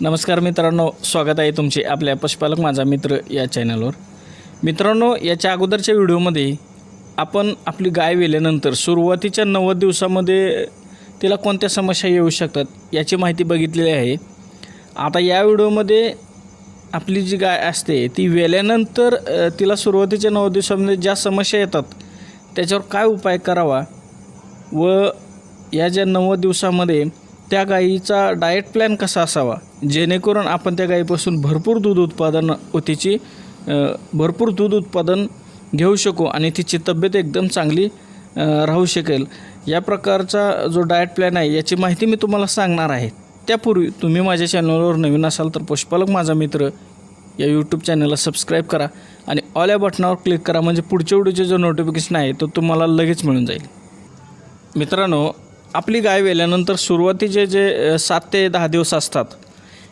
नमस्कार मित्रांनो स्वागत आहे तुमचे आपल्या पशुपालक माझा मित्र या चॅनलवर. मित्रांनो याच्या अगोदरच्या व्हिडिओमध्ये आपण आपली गाय वेल्यानंतर सुरुवातीच्या नव्वद दिवसामध्ये तिला कोणत्या समस्या येऊ शकतात याची माहिती बघितलेली आहे. आता या व्हिडिओमध्ये आपली जी गाय असते ती वेल्यानंतर तिला सुरुवातीच्या नव्वद दिवसामध्ये ज्या समस्या येतात त्याच्यावर काय उपाय करावा व या ज्या नव्वद दिवसामध्ये त्या गाईचा डाएट प्लॅन कसा असावा? जेणेकरून आपण त्या गाईपासून भरपूर दूध उत्पादन व तिची भरपूर दूध उत्पादन घेऊ शकू आणि तिची तब्येत एकदम चांगली राहू शकेल. या प्रकारचा जो डाएट प्लॅन आहे याची माहिती मी तुम्हाला सांगणार आहे. त्यापूर्वी तुम्ही माझ्या चॅनलवर नवीन असाल तर पशुपालक माझा मित्र या यूट्यूब चॅनलला सबस्क्राईब करा आणि ऑल या बटनावर क्लिक करा. म्हणजे पुढच्या व्हिडिओचे जो नोटिफिकेशन आहे तो तुम्हाला लगेच मिळून जाईल. मित्रांनो आपली गाय वेल्यानंतर सुरुवातीचे जे सात ते दहा दिवस असतात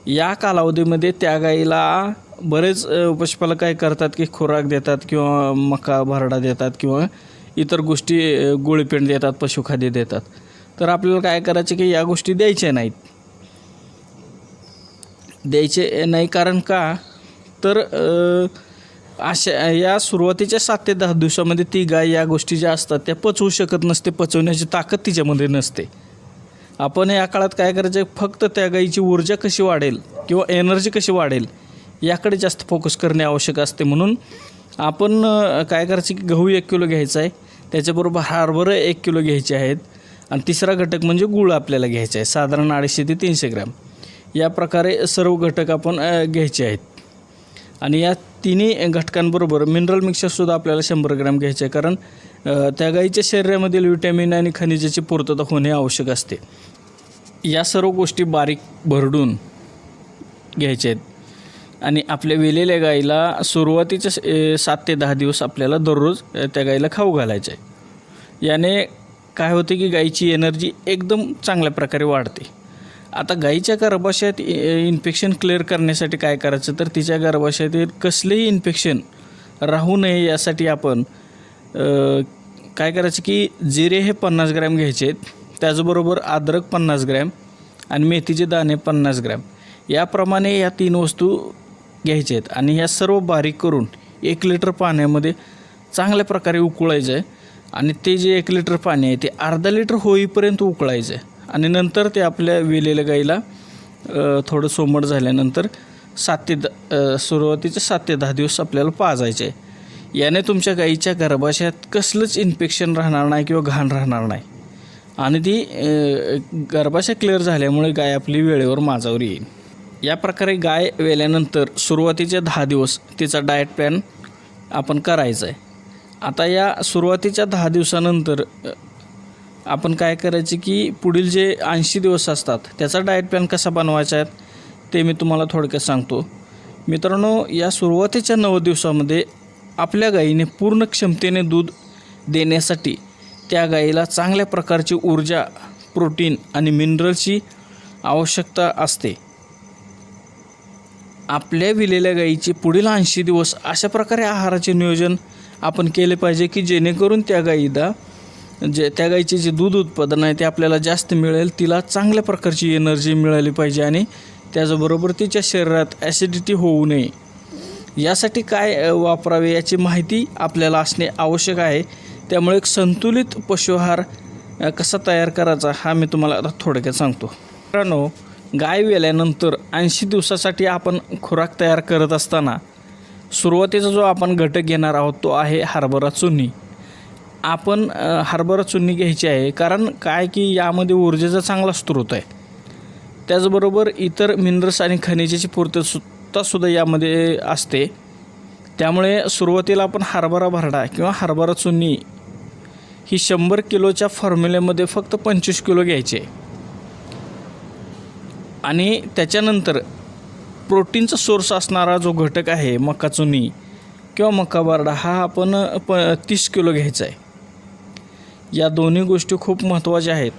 या कालावधीमध्ये त्या गाईला बरेच पशुपालक काय करतात की खुराक देतात किंवा मका भरडा देतात किंवा इतर गोष्टी गुळपेंड देतात पशुखाद्य देतात. तर आपल्याला काय करायचे की या गोष्टी द्यायच्या नाहीत. द्यायचे नाही कारण का? तर अशा या सुरुवातीच्या सात ते दहा दिवसामध्ये ती गाय या गोष्टी ज्या असतात त्या पचवू शकत नसते पचवण्याची ताकद तिच्यामध्ये नसते. आपण या काळात काय करायचं फक्त त्या गाईची ऊर्जा कशी वाढेल किंवा एनर्जी कशी वाढेल याकडे जास्त फोकस करणे आवश्यक असते. म्हणून आपण काय करायचं की गहू एक किलो घ्यायचा आहे त्याच्याबरोबर हरभरं एक किलो घ्यायचे आहेत आणि तिसरा घटक म्हणजे गूळ आपल्याला घ्यायचा आहे साधारण अडीचशे ते तीनशे ग्रॅम. या प्रकारे सर्व घटक आपण घ्यायचे आहेत. आणि या तिन्ही घटकांबरोबर मिनरल मिक्सरसुद्धा आपल्याला शंभर ग्रॅम घ्यायचे आहे. कारण त्या गाईच्या शरीरामधील विटॅमिन आणि खनिजाची पूर्तता होणे आवश्यक असते. या सर्व गोष्टी बारीक भरडून घ्यायच्या आहेत. आणि आपल्या वेलेल्या गाईला सुरुवातीच्या सात ते दहा दिवस आपल्याला दररोज त्या गाईला खाऊ घालायचं आहे. याने काय होते की गाईची एनर्जी एकदम चांगल्या प्रकारे वाढते. आता गाईच्या गर्भाशयात इन्फेक्शन क्लिअर करण्यासाठी काय करायचं? तर तिच्या गर्भाशयातील कसलेही इन्फेक्शन राहू नये यासाठी आपण काय करायचं की जिरे हे पन्नास ग्रॅम घ्यायचे आहेत. त्याचबरोबर अद्रक पन्नास ग्रॅम आणि मेथीचे दाणे पन्नास ग्रॅम. याप्रमाणे या तीन वस्तू घ्यायच्या आहेत आणि ह्या सर्व बारीक करून एक लिटर पाण्यामध्ये चांगल्या प्रकारे उकळायचं आहे. आणि ते जे एक लिटर पाणी आहे ते अर्धा लिटर होईपर्यंत उकळायचं आहे. आणि नंतर ते आपल्या वेलेल्या गाईला थोडं सोमट झाल्यानंतर सात ते द सुरुवातीचे सात ते दहा दिवस आपल्याला पाजायचे. आहे याने तुमच्या गाईच्या गर्भाशयात कसलंच इन्फेक्शन राहणार नाही किंवा घाण राहणार नाही. आणि ती गर्भाशय क्लिअर झाल्यामुळे गाय आपली वेळेवर माजावर येईल. या प्रकारे गाय वेल्यानंतर सुरुवातीचे दहा दिवस तिचा डाएट प्लॅन आपण करायचा आहे आता या सुरुवातीच्या दहा दिवसानंतर आपण काय करायचे की पुढील जे ऐंशी दिवस असतात त्याचा डाएट प्लॅन कसा बनवायचा आहे ते मी तुम्हाला थोडक्यात सांगतो. मित्रांनो या सुरुवातीच्या नव्वद दिवसामध्ये आपल्या गाईने पूर्ण क्षमतेने दूध देण्यासाठी त्या गाईला चांगल्या प्रकारची ऊर्जा प्रोटीन आणि मिनरलची आवश्यकता असते. आपल्या विलेल्या गाईचे पुढील ऐंशी दिवस अशा प्रकारे आहाराचे नियोजन आपण केले पाहिजे की जेणेकरून त्या गायीला जे त्या गाईचे जे दूध उत्पादन आहे ते आपल्याला जास्त मिळेल तिला चांगल्या प्रकारची एनर्जी मिळाली पाहिजे आणि त्याचबरोबर तिच्या शरीरात ॲसिडिटी होऊ नये. यासाठी काय वापरावे याची माहिती आपल्याला असणे आवश्यक आहे. त्यामुळे एक संतुलित पशुहार कसा तयार करायचा हा मी तुम्हाला आता थोडक्यात सांगतो. मित्रांनो गाय वेल्यानंतर ऐंशी दिवसासाठी आपण खुराक तयार करत असताना सुरुवातीचा जो आपण घटक घेणार आहोत तो आहे हरभरा चुन्नी. आपण हरभरा चुन्नी घ्यायची आहे. कारण काय की यामध्ये ऊर्जेचा चांगला स्रोत आहे. त्याचबरोबर इतर मिनरल्स आणि खनिजाची पूर्तता सुद्धा यामध्ये असते. त्यामुळे सुरुवातीला आपण हरभरा भरडा किंवा हरभरा चुन्नी ही शंभर किलोच्या फॉर्म्युल्यामध्ये फक्त पंचवीस किलो घ्यायचे. आणि त्याच्यानंतर प्रोटीनचा सोर्स असणारा जो घटक आहे मका चुनी किंवा मका बारडा हा आपण प तीस किलो घ्यायचा आहे. या दोन्ही गोष्टी खूप महत्त्वाच्या आहेत.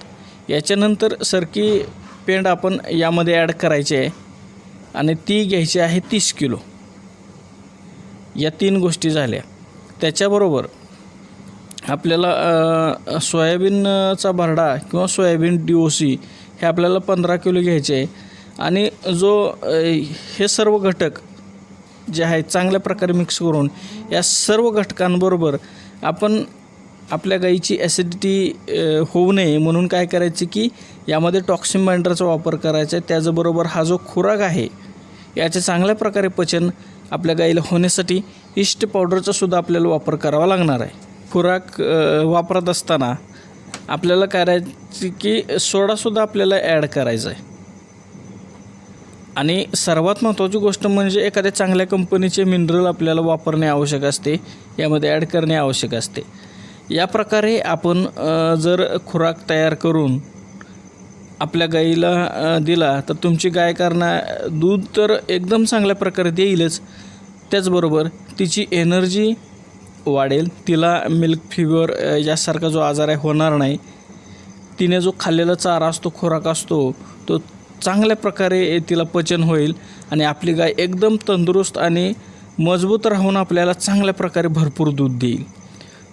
याच्यानंतर सरकी पेंड आपण यामध्ये ॲड करायची आहे आणि ती घ्यायची आहे तीस किलो. या तीन गोष्टी झाल्या. त्याच्याबरोबर आपल्याला सोयाबीनचा भरडा किंवा सोयाबीन डी ओ सी हे आपल्याला पंधरा किलो घ्यायचे आहे. आणि जो हे सर्व घटक जे आहे चांगल्या प्रकारे मिक्स करून या सर्व घटकांबरोबर आपण आपल्या गाईची ॲसिडिटी होऊ नये म्हणून काय करायचे की यामध्ये टॉक्सिन बाइंडरचा वापर करायचा आहे. त्याचबरोबर हा जो खुराक आहे याचे चांगल्या प्रकारे पचन आपल्या गाईला होण्यासाठी इष्ट पावडरचा सुद्धा आपल्याला वापर करावा लागणार आहे. खुराक वापरत असताना आपल्याला करायची की सोडासुद्धा आपल्याला ॲड करायचा आहे. आणि सर्वात महत्त्वाची गोष्ट म्हणजे एखाद्या चांगल्या कंपनीचे मिनरल आपल्याला वापरणे आवश्यक असते यामध्ये ॲड करणे आवश्यक असते. या प्रकारे आपण जर खुराक तयार करून आपल्या गाईला दिला तर तुमची गाय करणार दूध तर एकदम चांगल्या प्रकारे देईलच त्याचबरोबर तिची एनर्जी वाढेल. तिला मिल्क फिवर यासारखा जो आजार आहे होणार नाही. तिने जो खाल्लेला चारा असतो खुराक असतो तो चांगल्या प्रकारे तिला पचन होईल आणि आपली गाय एकदम तंदुरुस्त आणि मजबूत राहून आपल्याला चांगल्या प्रकारे भरपूर दूध देईल.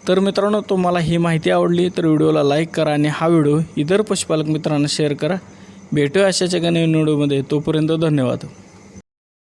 तर मित्रांनो तुम्हाला ही माहिती आवडली तर व्हिडिओला लाईक करा आणि हा व्हिडिओ इतर पशुपालक मित्रांना शेअर करा. भेटूया अशाच्या एका व्हिडिओमध्ये. तोपर्यंत धन्यवाद.